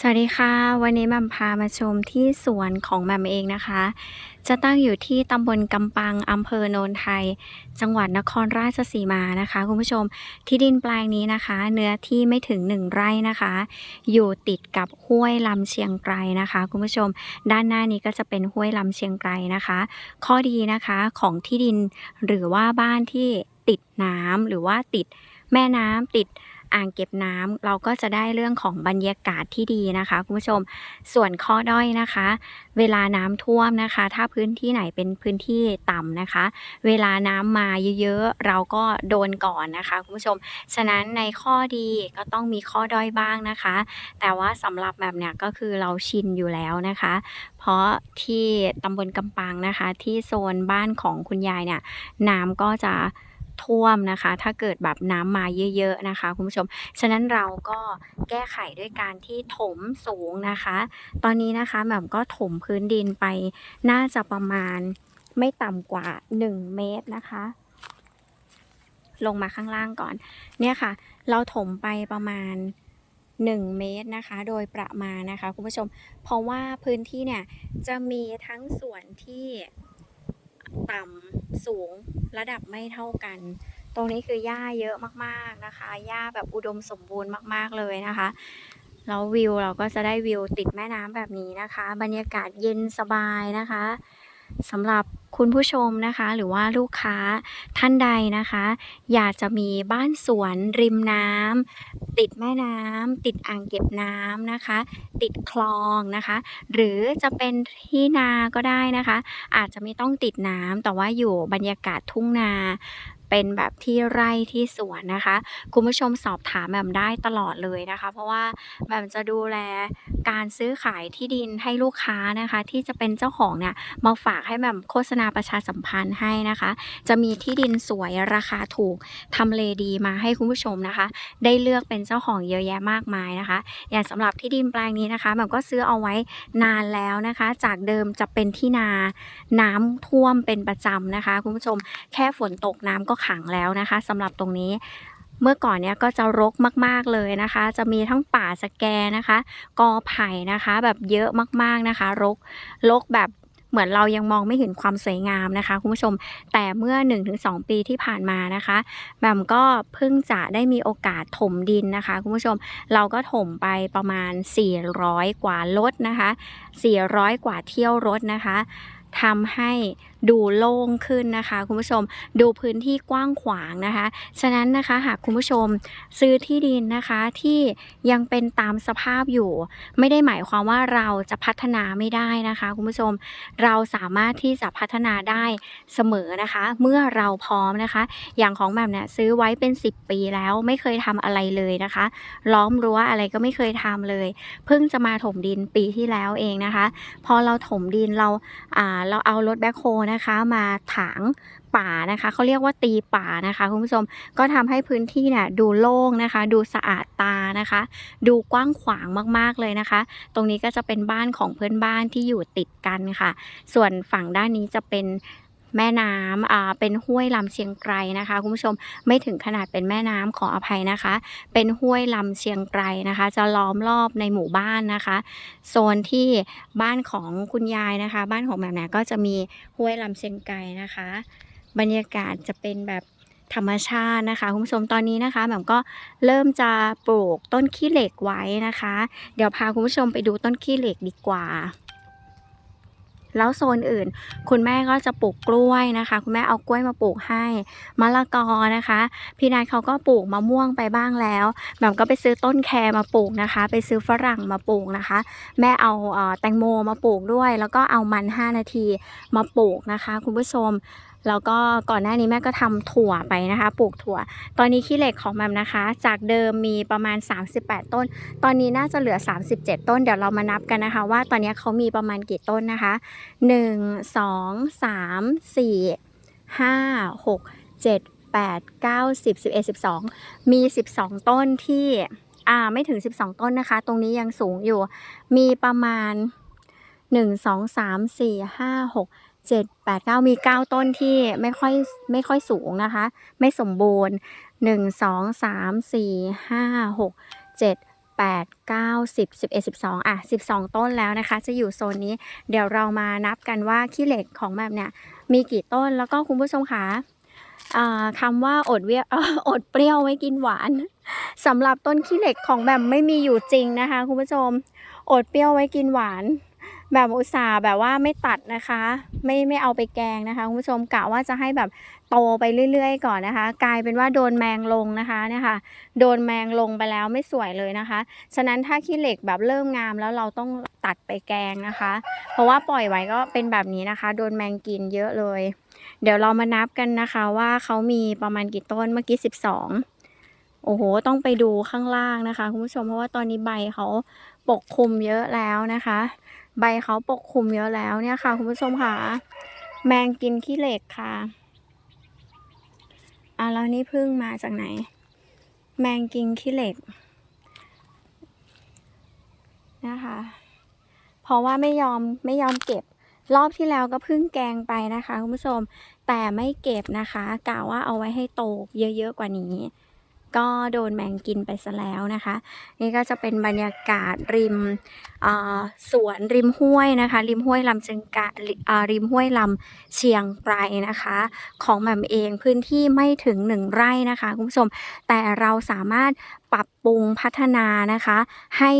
สวัสดีค่ะ วันนี้แม่มพามาชมที่สวนของแมมเองนะคะ จะตั้งอยู่ที่ตำบลกำปังอำเภอโนนไทย จังหวัดนครราชสีมานะคะ คุณผู้ชมที่ดินแปลงนี้นะคะ เนื้อที่ไม่ถึง1ไร่นะคะ อยู่ติดกับห้วยลำเชียงไกรนะคะ คุณผู้ชม ด้านหน้านี้ก็จะเป็นห้วยลำเชียงไกรนะคะ ข้อดีนะคะของที่ดินหรือว่าบ้านที่ติดน้ำหรือว่าติดแม่น้ำติด อ่างเก็บน้ำเราก็จะได้เรื่องของบรรยากาศที่ดีนะคะคุณผู้ชม ส่วนข้อด้อยนะคะ เวลาน้ำท่วมนะคะ ถ้าพื้นที่ไหนเป็นพื้นที่ต่ำนะคะ เวลาน้ำมาเยอะๆเราก็โดนก่อนนะคะคุณผู้ชม ฉะนั้นในข้อดีก็ต้องมีข้อด้อยบ้างนะคะ แต่ว่าสำหรับแบบเนี้ยก็คือเราชินอยู่แล้วนะคะ เพราะที่ตำบลกำปังนะคะ ที่โซนบ้านของคุณยายเนี่ยน้ำก็จะ ท่วมนะคะ ถ้าเกิดแบบน้ำมาเยอะ ๆ นะคะ คุณผู้ชม ฉะนั้นเราก็แก้ไขด้วยการที่ถมสูงนะคะ ตอนนี้นะคะแหม่มก็ถมพื้นดินไปน่าจะประมาณไม่ต่ำกว่า 1 เมตรนะคะ ลงมาข้างล่างก่อน เนี่ยค่ะ เราถมไปประมาณ1 เมตรนะคะ โดยประมาณนะคะ คุณผู้ชม เพราะว่าพื้นที่เนี่ยจะมีทั้งส่วนที่ ต่ำสูงระดับไม่เท่ากัน ตรงนี้คือหญ้าเยอะมากๆนะคะหญ้าแบบอุดมสมบูรณ์มาก ๆเลยนะคะแล้ววิวเราก็จะได้วิวติดแม่น้ำแบบนี้นะคะ บรรยากาศเย็นสบายนะคะ สำหรับคุณผู้ชมนะคะหรือว่าลูกค้าท่านใดนะคะ อยากจะมีบ้านสวนริมน้ำติดแม่น้ำติดอ่างเก็บน้ำนะคะ ติดคลองนะคะ หรือจะเป็นที่นาก็ได้นะคะ อาจจะไม่ต้องติดน้ำแต่ว่าอยู่บรรยากาศทุ่งนา เป็นแบบที่ไร่ที่สวนนะคะ คุณผู้ชมสอบถามแหม่มได้ตลอดเลยนะคะ เพราะว่าแหม่มจะดูแลการซื้อขายที่ดินให้ลูกค้านะคะ ที่จะเป็นเจ้าของเนี่ยมาฝากให้แหม่มโฆษณาประชาสัมพันธ์ให้นะคะ จะมีที่ดินสวยราคาถูกทำเลดีมาให้คุณผู้ชมนะคะ ได้เลือกเป็นเจ้าของเยอะแยะมากมายนะคะ อย่างสำหรับที่ดินแปลงนี้นะคะแหม่มก็ซื้อเอาไว้นานแล้วนะคะ จากเดิมจะเป็นที่นาน้ำท่วมเป็นประจำนะคะ คุณผู้ชมแค่ฝนตกน้ำก็ขังแล้วนะคะสำหรับตรงนี้เมื่อก่อนเนี้ยก็จะรกมาก ๆ เลยนะคะ จะมีทั้งป่าสแกนะคะ กอไผ่นะคะ แบบเยอะมากๆนะคะ รก รกแบบเหมือนเรายังมองไม่เห็นความสวยงามนะคะคุณผู้ชม แต่เมื่อ 1-2 ปีที่ผ่านมานะคะแหม่มก็เพิ่งจะได้มีโอกาสถมดินนะคะคุณผู้ชม เราก็ถมไปประมาณ 400 กว่ารถนะคะ 400 กว่าเที่ยวรถนะคะทำให้ ดูโล่งขึ้นนะคะ คุณผู้ชมดูพื้นที่กว้างขวางนะคะ ฉะนั้นนะคะหากคุณผู้ชมซื้อที่ดินนะคะที่ยังเป็นตามสภาพอยู่ ไม่ได้หมายความว่าเราจะพัฒนาไม่ได้นะคะ คุณผู้ชมเราสามารถที่จะพัฒนาได้เสมอนะคะ เมื่อเราพร้อมนะคะ อย่างของแบบเนี่ยซื้อไว้เป็น 10 ปีแล้วไม่เคยทำอะไรเลยนะคะ ล้อมรั้วอะไรก็ไม่เคยทำเลย เพิ่งจะมาถมดินปีที่แล้วเองนะคะ พอเราถมดินเราอ่าเราเอารถแบ็คโฮนะคะมาถางป่านะคะเขาเรียกว่าตีป่านะคะคุณผู้ชมก็ทำให้พื้นที่เนี่ยดูโล่งนะคะ ดูสะอาดตานะคะ ดูกว้างขวางมากๆเลยนะคะ ตรงนี้ก็จะเป็นบ้านของเพื่อนบ้านที่อยู่ติดกันค่ะ ส่วนฝั่งด้านนี้จะเป็น แม่น้ำอ่าเป็นห้วยลำเชียงไกรนะคะคุณผู้ชมไม่ถึงขนาดเป็นแม่น้ำขออภัยนะคะ เป็นห้วยลำเชียงไกรนะคะ จะล้อมรอบในหมู่บ้านนะคะ โซนที่บ้านของคุณยายนะคะ บ้านของแม่เนี่ก็จะมีห้วยลำเชียงไกรนะคะ บรรยากาศจะเป็นแบบธรรมชาตินะคะคุณผู้ชมตอนนี้นะคะแหม่มก็เริ่มจะปลูกต้นขี้เหล็กไว้นะคะ เดี๋ยวพาคุณผู้ชมไปดูต้นขี้เหล็กดีกว่า แล้วโซนอื่น คุณแม่ก็จะปลูกกล้วยนะคะ คุณแม่เอากล้วยมาปลูกให้มะละกอนะคะ พี่นายเขาก็ปลูกมะม่วงไปบ้างแล้วแหม่มก็ไปซื้อต้นแครมาปลูกนะคะ ไปซื้อฝรั่งมาปลูกนะคะ แม่เอาเอ่อแตงโมมาปลูกด้วย แล้วก็เอามัน 5 นาทีมาปลูกนะคะ คุณผู้ชม แล้วก็ก่อนหน้านี้แม่ก็ทำถั่วไปนะคะ ปลูกถั่ว ตอนนี้ขี้เหล็กของแมมนะคะ จากเดิมมีประมาณ 38 ต้น ตอนนี้น่าจะเหลือ 37 ต้น เดี๋ยวเรามานับกันนะคะ ว่าตอนนี้เขามีประมาณกี่ต้นนะคะ 1 2 3 4 5 6 7 8 9 10 11 12 มี 12 ต้นที่อ่าไม่ถึง 12 ต้นนะคะ ตรงนี้ยังสูงอยู่ มีประมาณ 1 2 3 4 5 6 7 8 9มี9ต้นที่ไม่ค่อยไม่ค่อยสูงนะคะ ไม่สมบูรณ์1 2 3 4 5 6 7 8 9 10 11 12อะ12ต้นแล้วนะคะ จะอยู่โซนนี้ เดี๋ยวเรามานับกันว่าขี้เหล็กของแบบเนี่ยมีกี่ต้นแล้วก็คุณผู้ชมคะอ่าคำว่าอดเวียอดเปรี้ยวไว้กินหวานสำหรับต้นขี้เหล็กของแบบไม่มีอยู่จริงนะคะ คุณผู้ชม อดเปรี้ยวไว้กินหวาน แบบอุตส่าห์แบบว่าไม่ตัดนะคะ ไม่ไม่เอาไปแกงนะคะคุณผู้ชมกะว่าจะให้แบบโตไปเรื่อยๆ ก่อนนะคะ กลายเป็นว่าโดนแมงลงนะคะเนี่ยค่ะโดนแมงลงไปแล้วไม่สวยเลยนะคะ ฉะนั้นถ้าขี้เหล็กแบบเริ่มงามแล้วเราต้องตัดไปแกงนะคะ เพราะว่าปล่อยไว้ก็เป็นแบบนี้นะคะ โดนแมงกินเยอะเลย เดี๋ยวเรามานับกันนะคะว่าเขามีประมาณกี่ต้นเมื่อกี้ 12โอ้โห ต้องไปดูข้างล่างนะคะคุณผู้ชม เพราะว่าตอนนี้ใบเขาปกคลุมเยอะแล้วนะคะ ใบเขาปกคลุมเยอะแล้วเนี่ยค่ะ คุณผู้ชมค่ะ แมงกินขี้เหล็กค่ะอะแล้วนี่พึ่งมาจากไหน แมงกินขี้เหล็กนะคะ เพราะว่าไม่ยอมไม่ยอมเก็บ รอบที่แล้วก็พิ่งแกงไปนะคะคุณผู้ชม แต่ไม่เก็บนะคะกะว่าเอาไว้ให้โตเยอะๆกว่านี้ ก็โดนแมงกินไปซะแล้วนะคะ นี่ก็จะเป็นบรรยากาศริมอ่าสวนริมห้วยนะคะ ริมห้วยลำเชิงกะอ่าริมห้วยลำเชียงไกรนะคะ ของแหม่มเองพื้นที่ไม่ถึงหนึ่งไร่นะคะคุณผู้ชมแต่เราสามารถปรับปรุงพัฒนานะคะ ให้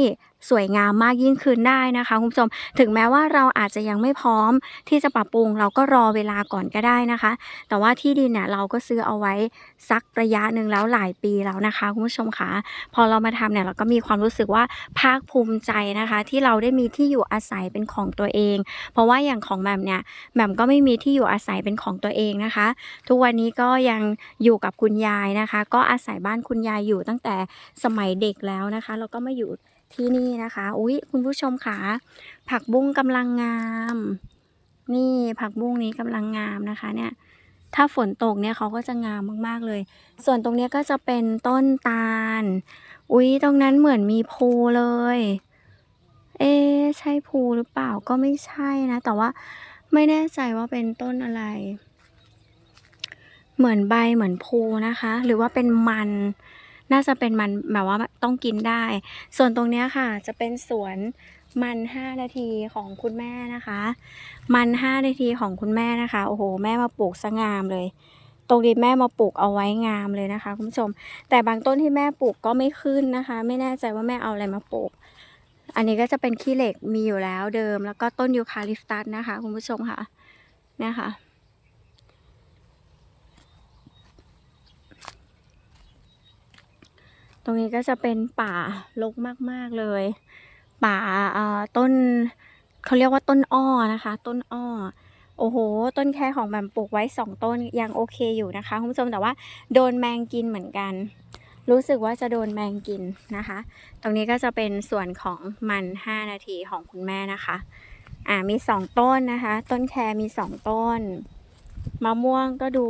สวยงามมากยิ่งขึ้นได้นะคะคุณผู้ชม ถึงแม้ว่าเราอาจจะยังไม่พร้อมที่จะปรับปรุง เราก็รอเวลาก่อนก็ได้นะคะ แต่ว่าที่ดินเนี่ยเราก็ซื้อเอาไว้สักระยะหนึ่งแล้วหลายปีแล้วนะคะคุณผู้ชมคะพอเรามาทำเนี่ยเราก็มีความรู้สึกว่าภาคภูมิใจนะคะ ที่เราได้มีที่อยู่อาศัยเป็นของตัวเอง เพราะว่าอย่างของแหม่มเนี่ยแหม่มก็ไม่มีที่อยู่อาศัยเป็นของตัวเองนะคะ ทุกวันนี้ก็ยังอยู่กับคุณยายนะคะ ก็อาศัยบ้านคุณยายอยู่ตั้งแต่สมัยเด็กแล้วนะคะแล้วก็มาอยู่ ที่นี่นะคะ อุ๊ย คุณผู้ชมคะผักบุ้งกำลังงาม นี่ผักบุ้งนี้กำลังงามนะคะ เนี่ย ถ้าฝนตกเนี่ยเขาก็จะงามมากๆเลย ส่วนตรงนี้ก็จะเป็นต้นตาล อุ๊ย ตรงนั้นเหมือนมีภูเลย เอ๊ใช่ภูหรือเปล่าก็ไม่ใช่นะ แต่ว่าไม่แน่ใจว่าเป็นต้นอะไร เหมือนใบเหมือนภูนะคะ หรือว่าเป็นมัน น่าจะเป็นมันแบบว่าต้องกินได้ ส่วนตรงเนี้ยค่ะ จะเป็นสวนมันห้านาทีของคุณแม่นะคะ มันห้านาทีของคุณแม่นะคะ โอ้โห แม่มาปลูกสงามเลย ตรงนี้แม่มาปลูกเอาไว้งามเลยนะคะคุณผู้ชม แต่บางต้นที่แม่ปลูกก็ไม่ขึ้นนะคะ ไม่แน่ใจว่าแม่เอาอะไรมาปลูก อันนี้ก็จะเป็นขี้เหล็กมีอยู่แล้วเดิม แล้วก็ต้นยูคาลิปตัสนะคะคุณผู้ชมค่ะเนี่ยค่ะ ตรงนี้ก็จะเป็นป่ารกมาก ๆ เลย ป่าต้นเขาเรียกว่าต้นอ้อนะคะ ต้นอ้อโอ้โห ต้นแค่ของแหม่ปลูกไว้สองต้นยังโอเคอยู่นะคะคุณผู้ชมแต่ว่าโดนแมงกินเหมือนกัน รู้สึกว่าจะโดนแมงกินนะคะ ตรงนี้ก็จะเป็นส่วนของมัน 5 นาทีของคุณแม่นะคะอ่ามี2ต้นนะคะ ต้นแครมี2ต้นมะม่วงก็ดู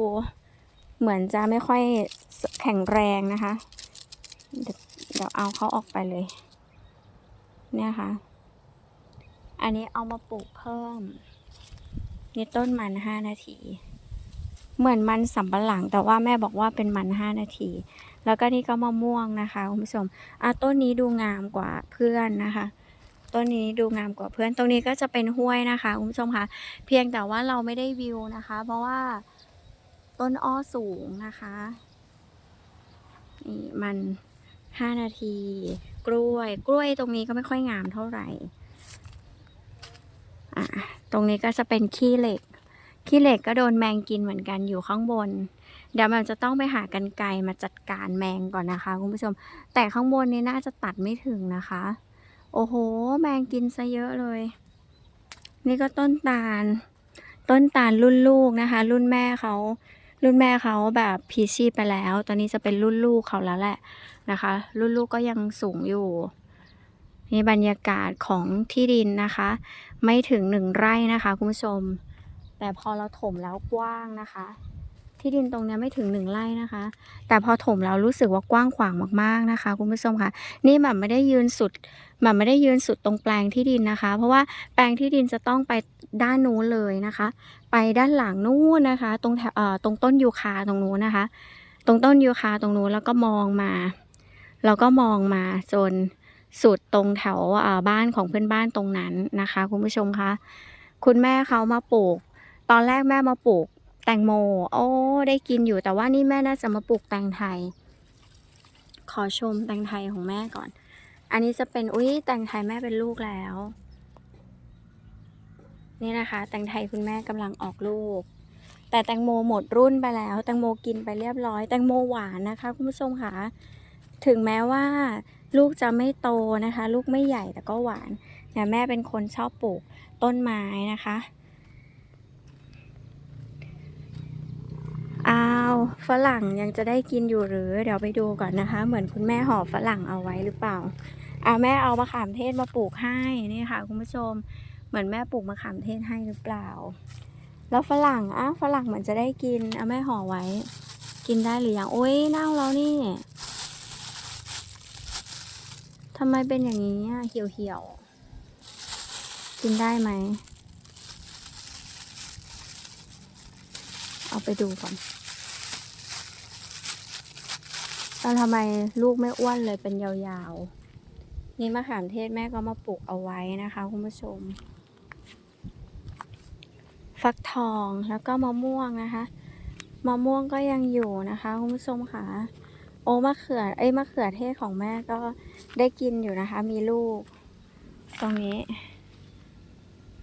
เหมือนจะไม่ค่อยแข็งแรงนะคะ เดี๋ยวเอาเขาออกไปเลย เนี่ยค่ะ อันนี้เอามาปลูกเพิ่ม นี่ต้นมันห้านาที เหมือนมันสำปะหลัง แต่ว่าแม่บอกว่าเป็นมันห้านาที แล้วก็นี่ก็มะม่วงนะคะคุณผู้ชมอะต้นนี้ดูงามกว่าเพื่อนนะคะต้นนี้ดูงามกว่าเพื่อน ตรงนี้ก็จะเป็นห้วยนะคะคุณผู้ชมคะ เพียงแต่ว่าเราไม่ได้วิวนะคะ เพราะว่าต้นอ้อสูงนะคะ นี่มัน ห้านาที กล้วย กล้วยตรงนี้ก็ไม่ค่อยงามเท่าไหร่อะตรงนี้ก็จะเป็นขี้เหล็ก ขี้เหล็กก็โดนแมงกินเหมือนกันอยู่ข้างบน เดี๋ยวมันจะต้องไปหากันไกมาจัดการแมงก่อนนะคะคุณผู้ชม แต่ข้างบนนี้น่าจะตัดไม่ถึงนะคะ โอ้โห แมงกินซะเยอะเลย นี่ก็ต้นตาล ต้นตาลรุ่นลูกนะคะ รุ่นแม่เขา รุ่นแม่เขาแบบพีชีพไปแล้ว ตอนนี้จะเป็นรุ่นลูกเขาแล้วแหละนะคะ รุ่นลูกก็ยังสูงอยู่นี่บรรยากาศของที่ดินนะคะ ไม่ถึงหนึ่งไร่นะคะคุณผู้ชม แต่พอเราถมแล้วกว้างนะคะ ที่ดินตรงนี้ไม่ถึงหนึ่งไร่นะคะ แต่พอถมแล้วรู้สึกว่ากว้างขวางมากๆนะคะ คุณผู้ชมค่ะ นี่แบบไม่ได้ยืนสุดแบบไม่ได้ยืนสุดตรงแปลงที่ดินนะคะ เพราะว่าแปลงที่ดินจะต้องไปด้านนู้นเลยนะคะ ไปด้านหลังนู้นนะคะ ตรงแถวเอ่อตรงต้นยูคาตรงนู้นนะคะ ตรงต้นยูคาตรงนู้นแล้วก็มองมาเราก็มองมาจนสุดตรงแถวอ่าบ้านของเพื่อนบ้านตรงนั้นนะคะ คุณผู้ชมคะคุณแม่เขามาปลูก ตอนแรกแม่มาปลูก แตงโม โอ้ ได้กินอยู่แต่ว่านี่แม่น่าจะมาปลูกแตงไทย ขอชมแตงไทยของแม่ก่อน อันนี้จะเป็นอุ้ยแตงไทยแม่เป็นลูกแล้ว นี่นะคะ แตงไทยคุณแม่กำลังออกลูก แต่แตงโมหมดรุ่นไปแล้ว แตงโมกินไปเรียบร้อย แตงโมหวานนะคะคุณผู้ชมค่ะ ถึงแม้ว่า ลูกจะไม่โตนะคะ ลูกไม่ใหญ่แต่ก็หวานเนี่ยแม่เป็นคนชอบปลูกต้นไม้นะคะ อ้าว ฝรั่งยังจะได้กินอยู่หรือ เดี๋ยวไปดูก่อนนะคะ เหมือนคุณแม่ห่อฝรั่งเอาไว้หรือเปล่าอ่าแม่เอามะขามเทศมาปลูกให้นี่ค่ะ คุณผู้ชม เหมือนแม่ปลูกมะขามเทศให้หรือเปล่า แล้วฝรั่งอ้าฝรั่งเหมือนจะได้กินเอาแม่ห่อไว้ กินได้หรือยังโอ้ยเน่าแล้วนี่ทำไมเป็นอย่างนี้อะเหี่ยวๆกินได้ไหม เอาไปดูก่อน แล้วทำไมลูกไม่อ้วนเลยเป็นยาวๆ นี่มะขามเทศแม่ก็มาปลูกเอาไว้นะคะคุณผู้ชม ฟักทองแล้วก็มะม่วงนะคะ มะม่วงก็ยังอยู่นะคะคุณผู้ชมค่ะ โอ้มะเขือเอ้มะเขือเทศของแม่ก็ได้กินอยู่นะคะ มีลูก ตรงนี้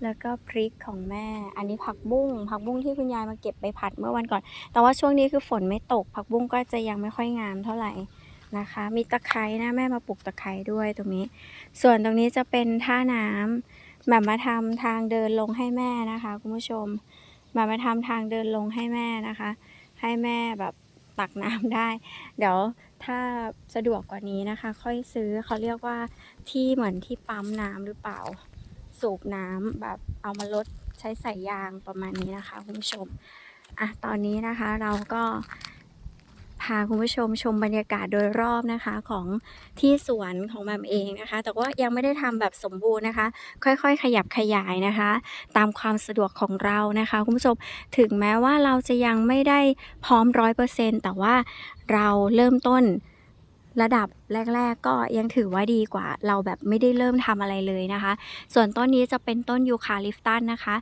แล้วก็พริกของแม่ อันนี้ผักบุ้ง ผักบุ้งที่คุณยายมาเก็บไปผัดเมื่อวันก่อน แต่ว่าช่วงนี้คือฝนไม่ตก ผักบุ้งก็จะยังไม่ค่อยงามเท่าไหร่นะคะ มีตะไคร้นะแม่มาปลูกตะไคร้ด้วยตรงนี้ ส่วนตรงนี้จะเป็นท่าน้ำแบบมาทำทางเดินลงให้แม่นะคะคุณผู้ชมแบบมาทำทางเดินลงให้แม่นะคะ ให้แม่แบบตักน้ำได้ เดี๋ยวถ้าสะดวกกว่านี้นะคะ ค่อยซื้อเขาเรียกว่าที่เหมือนที่ปั๊มน้ำหรือเปล่า สูบน้ำแบบเอามาลดใช้สายยางประมาณนี้นะคะคุณผู้ชมอะตอนนี้นะคะเราก็พาคุณผู้ชมชมบรรยากาศโดยรอบนะคะของที่สวนของแมมเองนะคะ แต่ว่ายังไม่ได้ทำแบบสมบูรณ์นะคะ ค่อยๆ ขยับขยายนะคะ ตามความสะดวกของเรานะคะ คุณผู้ชมถึงแม้ว่าเราจะยังไม่ได้พร้อมร้อยเปอร์เซ็นแต่ว่าเราเริ่มต้น ระดับแรก ๆ ก็ยังถือว่าดีกว่า เราแบบไม่ได้เริ่มทำอะไรเลยนะคะ ส่วนต้นนี้จะเป็นต้นยูคาลิปตัสนะคะ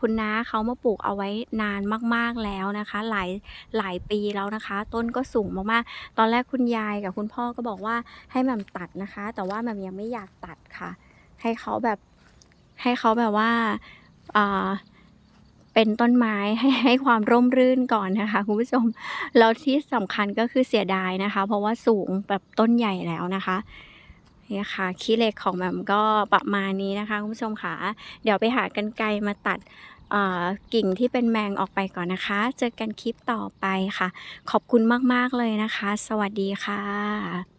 คุณน้าเขามาปลูกเอาไว้นานมากๆแล้วนะคะ หลายหลายปีแล้วนะคะ ต้นก็สูงมากๆ ตอนแรกคุณยายกับคุณพ่อก็บอกว่าให้แม่มตัดนะคะ แต่ว่าแม่มยังไม่อยากตัดค่ะ ให้เขาแบบให้เขาแบบว่าอ่า เป็นต้นไม้ให้ให้ความร่มรื่นก่อนนะคะคุณผู้ชมแล้วที่สำคัญก็คือเสียดายนะคะ เพราะว่าสูงแบบต้นใหญ่แล้วนะคะนี่ค่ะขี้เหล็กของแมมก็ประมาณนี้นะคะคุณผู้ชมค่ะ เดี๋ยวไปหากันไกรมาตัดกิ่งที่เป็นแมงออกไปก่อนนะคะ เจอกันคลิปต่อไปค่ะ ขอบคุณมาก ๆ เลยนะคะ สวัสดีค่ะ